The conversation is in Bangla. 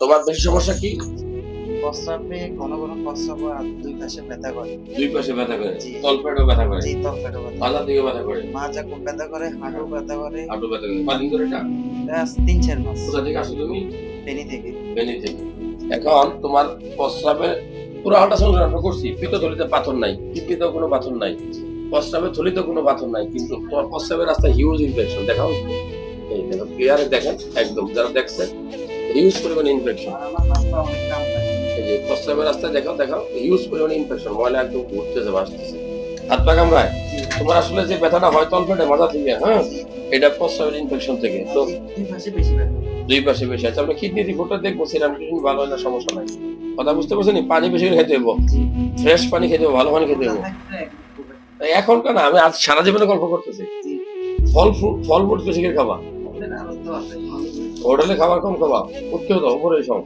তোমার বেশি সমস্যা কি? প্রস্রাবে ঘন ঘন প্রস্রাব আর দুই পাশে ব্যথা করে। দুই পাশে ব্যথা করে। তলপেটও ব্যথা করে? জি তলপেটে ব্যথা মাথার দিকে ব্যথা করে? মাজা খুব ব্যথা করে হাঁটু ব্যথা করে। হাঁটু ব্যথা করে। এটা? ব্যাস তিন চার মাস। কোথা থেকে আসো তুমি? ফেনি থেকে। থেকে। এখন তোমার প্রস্রাবে পুরো আল্ট্রাসাউন্ড আমরা করছি। পিত্তথলিতে পাথর নাই কিডনিতেও কোনো পাথর নাই। প্রস্রাবের থলিতে কোনো পাথর নাই কিন্তু তোমার প্রস্রাবের রাস্তায় হিউজ ইনফেকশন দেখাও। এই দেখো ক্লিয়ারে দেখেন একদম যারা দেখছেন। হিউজ পরিমাণে ইনফেকশন এই যে প্রস্রাবের রাস্তায় দেখাও দেখাও হিউজ পরিমাণে ইনফেকশন ময়লা একদম ঘুরতেছে ভাসতেছে। হাত পা কামড়ায়। তোমার আসলে যে ব্যথাটা হয় তলপেটে মাথা থেকে হ্যাঁ এটা প্রস্রাবের ইনফেকশন থেকে। তো দুই পাশে বেশি আছে। আমরা কিডনি রিপোর্টটা দেখব সেরাম কিডনি ভালো হয় না সমস্যা নাই। কথা বুঝতে পারছেন পানি বেশি করে খেতে হব ফ্রেশ পানি খেতে হব ভালো পানি খেতে হব এখন কেন আমি আজ সারা জীবনে গল্প করতেছি। ফল ফল ফ্রুট বেশি করে খাবা। হোটেলে খাবার কম খাবা উঠতেও তো উপরে সব।